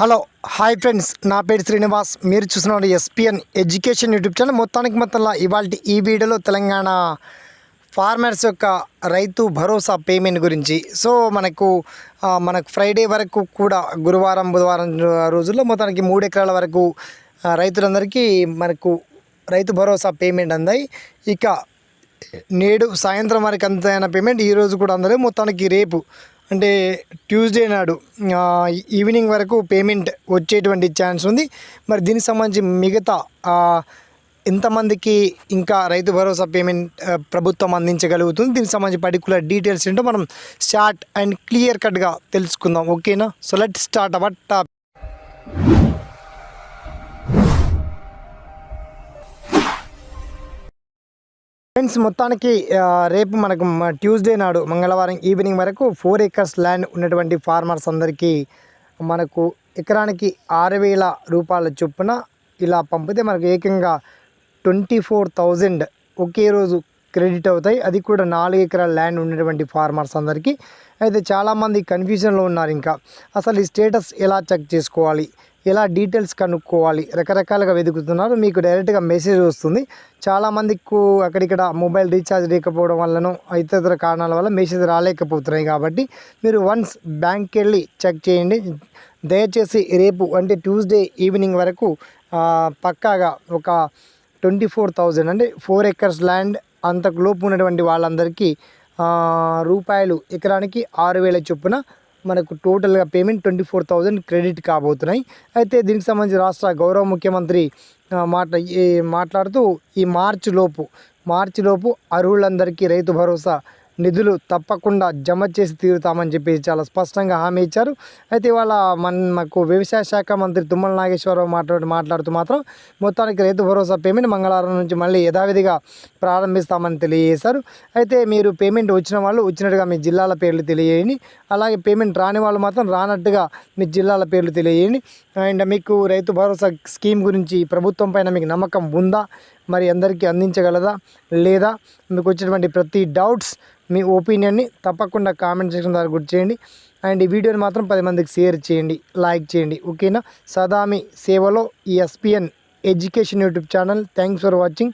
Hello hi friends. నా పేరు శ్రీనివాస్. మీరు చూస్తున్నారు ఎస్పిఎన్ ఎడ్యుకేషన్ యూట్యూబ్ ఛానల్. మొత్తానికి మొత్తంలో ఇవాళ ఈ వీడియోలో తెలంగాణ ఫార్మర్స్ యొక్క రైతు భరోసా పేమెంట్ గురించి. సో మనకు మనకు ఫ్రైడే వరకు కూడా గురువారం బుధవారం రోజుల్లో మొత్తానికి మూడు ఎకరాల వరకు రైతులందరికీ మనకు రైతు భరోసా పేమెంట్ అందాయి. ఇక నేడు సాయంత్రం వరకు అంతైన పేమెంట్. ఈరోజు కూడా అందరూ మొత్తానికి రేపు అంటే ట్యూస్డే నాడు ఈవినింగ్ వరకు పేమెంట్ వచ్చేటువంటి ఛాన్స్ ఉంది. మరి దీనికి సంబంధించి మిగతా ఎంతమందికి ఇంకా రైతు భరోసా పేమెంట్ ప్రభుత్వం అందించగలుగుతుంది? దీనికి సంబంధించి పర్టికులర్ డీటెయిల్స్ ఏంటో మనం షార్ట్ అండ్ క్లియర్ కట్గా తెలుసుకుందాం. ఓకేనా? So let start our top friends మొత్తానికి రేపు మనకు ట్యూస్డే నాడు మంగళవారం ఈవినింగ్ వరకు ఫోర్ ఏకర్స్ ల్యాండ్ ఉన్నటువంటి ఫార్మర్స్ అందరికీ మనకు ఎకరానికి ఆరు వేల రూపాయల చొప్పున ఇలా పంపితే మనకు ఏకంగా ట్వంటీ ఫోర్ థౌజండ్ ఒకే రోజు క్రెడిట్ అవుతాయి. అది కూడా నాలుగు ఎకరాల ల్యాండ్ ఉన్నటువంటి ఫార్మర్స్ అందరికీ. అయితే చాలామంది కన్ఫ్యూజన్లో ఉన్నారు ఇంకా. అసలు ఈ స్టేటస్ ఎలా చెక్ చేసుకోవాలి? ఎలా డీటెయిల్స్ కనుక్కోవాలి రకరకాలుగా వెతుకుతున్నారు. మీకు డైరెక్ట్గా మెసేజ్ వస్తుంది. చాలామందికి అక్కడిక్కడ మొబైల్ రీఛార్జ్ లేకపోవడం వల్లనో ఇతర కారణాల వల్ల మెసేజ్ రాలేకపోతున్నాయి కాబట్టి మీరు వన్స్ బ్యాంక్కి వెళ్ళి చెక్ చేయండి. దయచేసి రేపు అంటే ట్యూస్డే ఈవినింగ్ వరకు పక్కాగా ఒక ట్వంటీ ఫోర్ థౌజండ్ అంటే ఫోర్ ఎకర్స్ ల్యాండ్ అంతకు లోపు ఉన్నటువంటి వాళ్ళందరికీ రూపాయలు ఎకరానికి ఆరు వేల చొప్పున మనకు టోటల్గా payment twenty four thousand credit కాబోతున్నాయి. అయితే దీనికి సంబంధించి రాష్ట్ర గౌరవ ముఖ్యమంత్రి మాట ఈ మాట్లాడుతూ ఈ మార్చిలోపు లోపు మార్చి లోపు అర్హులందరికీ రైతు భరోసా నిధులు తప్పకుండా జమ చేసి తీరుతామని చెప్పి చాలా స్పష్టంగా హామీ ఇచ్చారు. అయితే ఇవాళ మన మాకు వ్యవసాయ శాఖ మంత్రి తుమ్మల నాగేశ్వరరావు మాట్లాడు మాట్లాడుతూ మాత్రం మొత్తానికి రైతు భరోసా పేమెంట్ మంగళవారం నుంచి మళ్ళీ యథావిధిగా ప్రారంభిస్తామని తెలియజేశారు. అయితే మీరు పేమెంట్ వచ్చిన వాళ్ళు వచ్చినట్టుగా మీ జిల్లాల పేర్లు తెలియజేయండి. అలాగే పేమెంట్ రాని వాళ్ళు మాత్రం రానట్టుగా మీ జిల్లాల పేర్లు తెలియజేయండి. అండ్ మీకు రైతు భరోసా స్కీమ్ గురించి ప్రభుత్వం పైన మీకు నమ్మకం ఉందా? మరి అందరికీ అందించగలదా లేదా మీకు వచ్చినటువంటి ప్రతి డౌట్స్ మీ ఒపీనియన్ని తప్పకుండా కామెంట్ సెక్షన్ ద్వారా గుర్తు చేయండి. అండ్ ఈ వీడియోని మాత్రం పది మందికి షేర్ చేయండి లైక్ చేయండి. ఓకేనా? సదా మీ సేవలో ఈ SPN education YouTube channel. Thanks for watching.